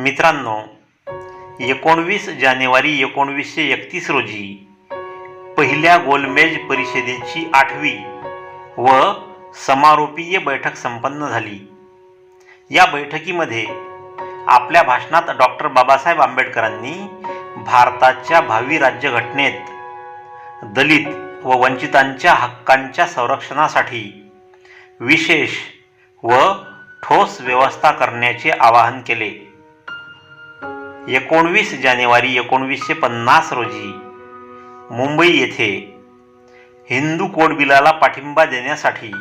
मित्रांनो एकोणवीस जानेवारी एकोणवीसशे एकतीस रोजी पहिल्या गोलमेज परिषदेची आठवी व समारोपीय बैठक संपन्न झाली. या बैठकीमध्ये आपल्या भाषणात डॉक्टर बाबासाहेब आंबेडकरांनी भारताच्या भावी राज्यघटनेत दलित व वंचितांच्या हक्कांच्या संरक्षणासाठी विशेष व ठोस व्यवस्था करण्याचे आवाहन केले. एकोणवीस जानेवारी एकोणवीसशे पन्नास रोजी मुंबई येथे हिंदू कोड बिलाला पाठिंबा देण्यासाठी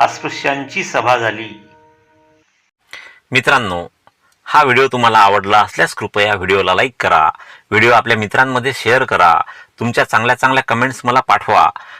अस्पृश्यांची सभा झाली. मित्रांनो हा व्हिडिओ तुम्हाला आवडला असल्यास कृपया व्हिडिओला लाईक करा. व्हिडिओ आपल्या मित्रांमध्ये शेअर करा. तुमच्या चांगल्या चांगल्या कमेंट्स मला पाठवा.